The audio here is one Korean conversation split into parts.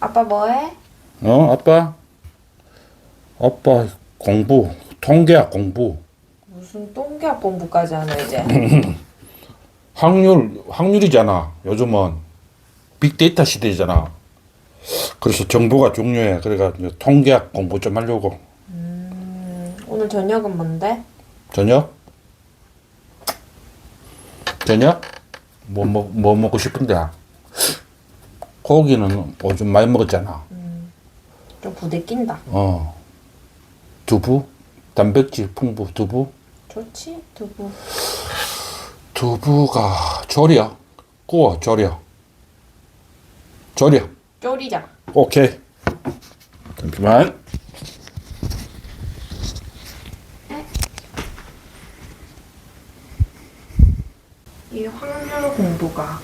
아빠 뭐해? 어, 아빠? 아빠 공부, 통계학 공부. 무슨 똥개학 공부까지 하나 이제. 확률, 확률이잖아. 요즘은 빅데이터 시대잖아. 그래서 정보가 중요해. 그래가 이제 통계학 공부 좀 하려고. 오늘 저녁은 뭔데? 저녁? 저녁? 뭐, 먹, 뭐 먹고 싶은데? 고기는 요즘 많이 먹었잖아. 좀 부대 낀다. 어. 두부? 단백질 풍부 두부? 좋지 두부. 두부가 졸여. 구워, 졸여. 졸여. 쪼리자. 오케이. 잠시만. 이 확률 공부가.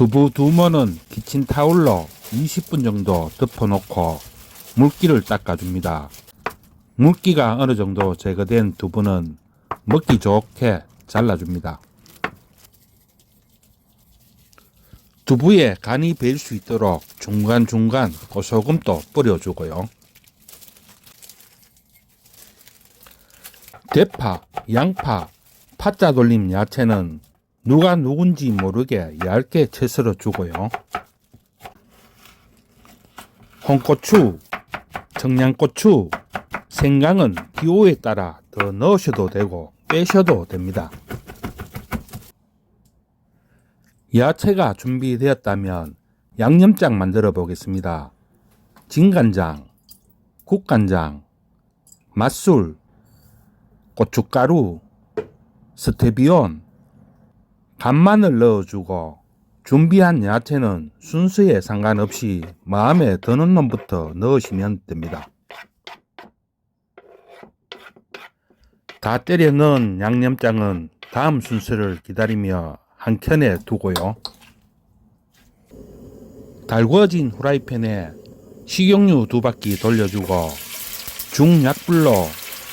두부 두머는 키친 타올로 20분 정도 덮어놓고 물기를 닦아줍니다. 물기가 어느 정도 제거된 두부는 먹기 좋게 잘라줍니다. 두부에 간이 배일 수 있도록 중간중간 고소금도 뿌려주고요. 대파, 양파, 파자 돌림 야채는 누가 누군지 모르게 얇게 채썰어 주고요. 홍고추, 청양고추, 생강은 기호에 따라 더 넣으셔도 되고 빼셔도 됩니다. 야채가 준비되었다면 양념장 만들어 보겠습니다. 진간장, 국간장, 맛술, 고춧가루, 스테비온, 간마늘 넣어주고 준비한 야채는 순서에 상관없이 마음에 드는 놈부터 넣으시면 됩니다. 다 때려 넣은 양념장은 다음 순서를 기다리며 한 켠에 두고요. 달궈진 후라이팬에 식용유 두 바퀴 돌려주고 중약불로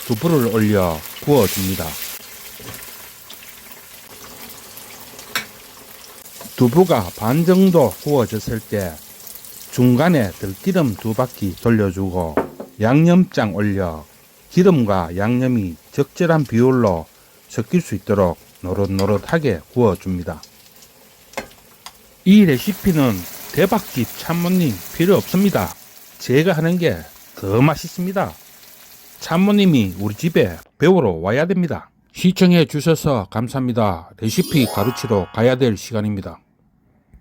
두부를 올려 구워줍니다. 두부가 반 정도 구워졌을 때 중간에 들기름 두 바퀴 돌려주고 양념장 올려 기름과 양념이 적절한 비율로 섞일 수 있도록 노릇노릇하게 구워줍니다. 이 레시피는 대박집 참모님 필요 없습니다. 제가 하는 게 더 맛있습니다. 참모님이 우리 집에 배우러 와야 됩니다. 시청해 주셔서 감사합니다. 레시피 가르치러 가야 될 시간입니다.